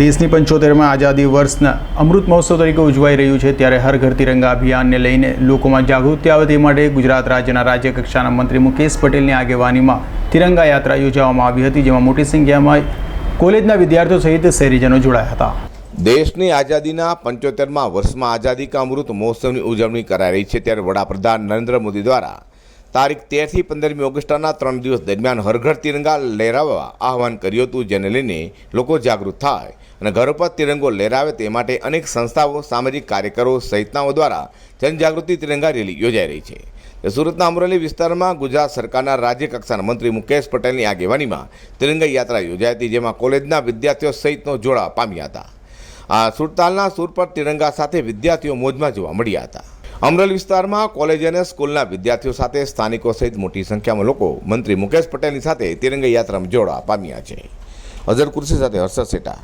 દેશની પંચોતેરમાં આઝાદી વર્ષના અમૃત મહોત્સવ તરીકે ઉજવાઈ રહ્યું છે, ત્યારે હર ઘર તિરંગા અભિયાનને લઈને લોકોમાં જાગૃતિ આવે તે માટે ગુજરાત રાજ્યના રાજ્ય કક્ષાના મંત્રી મુકેશ પટેલની આગેવાનીમાં તિરંગા યાત્રા યોજવામાં આવી હતી, જેમાં મોટી સંખ્યામાં કોલેજના વિદ્યાર્થીઓ સહિત શહેરીજનો જોડાયા હતા. દેશની આઝાદીના પંચોતેરમાં વર્ષમાં આઝાદી કા અમૃત મહોત્સવની ઉજવણી કરાઈ રહી છે, ત્યારે વડાપ્રધાન નરેન્દ્ર મોદી દ્વારા તારીખ તેરથી પંદરમી ઓગસ્ટના ત્રણ દિવસ દરમિયાન હરઘર તિરંગા લહેરાવવા આહવાન કર્યું હતું, જેને લઈને લોકો જાગૃત થાય અને ઘર પર તિરંગો લહેરાવે તે માટે અનેક સંસ્થાઓ, સામાજિક કાર્યકરો સહિતનાઓ દ્વારા જનજાગૃતિ તિરંગા રેલી યોજાઈ રહી છે. સુરતના અમરેલી વિસ્તારમાં ગુજરાત સરકારના રાજ્ય કક્ષાના મંત્રી મુકેશ પટેલની આગેવાનીમાં તિરંગા યાત્રા યોજાઈ હતી, જેમાં કોલેજના વિદ્યાર્થીઓ સહિતનો જોડા પામ્યા હતા. આ સુરતાલના સુર પર તિરંગા સાથે વિદ્યાર્થીઓ મોજમાં જોવા મળ્યા હતા. અમરેલી વિસ્તારમાં કોલેજ અને સ્કૂલના વિદ્યાર્થીઓ સાથે સ્થાનિકો સહિત મોટી સંખ્યામાં લોકો મંત્રી મુકેશ પટેલની સાથે તિરંગા યાત્રામાં જોડા પામ્યા છે. અઝર કુર્સી સાથે હર્ષદ સેટા.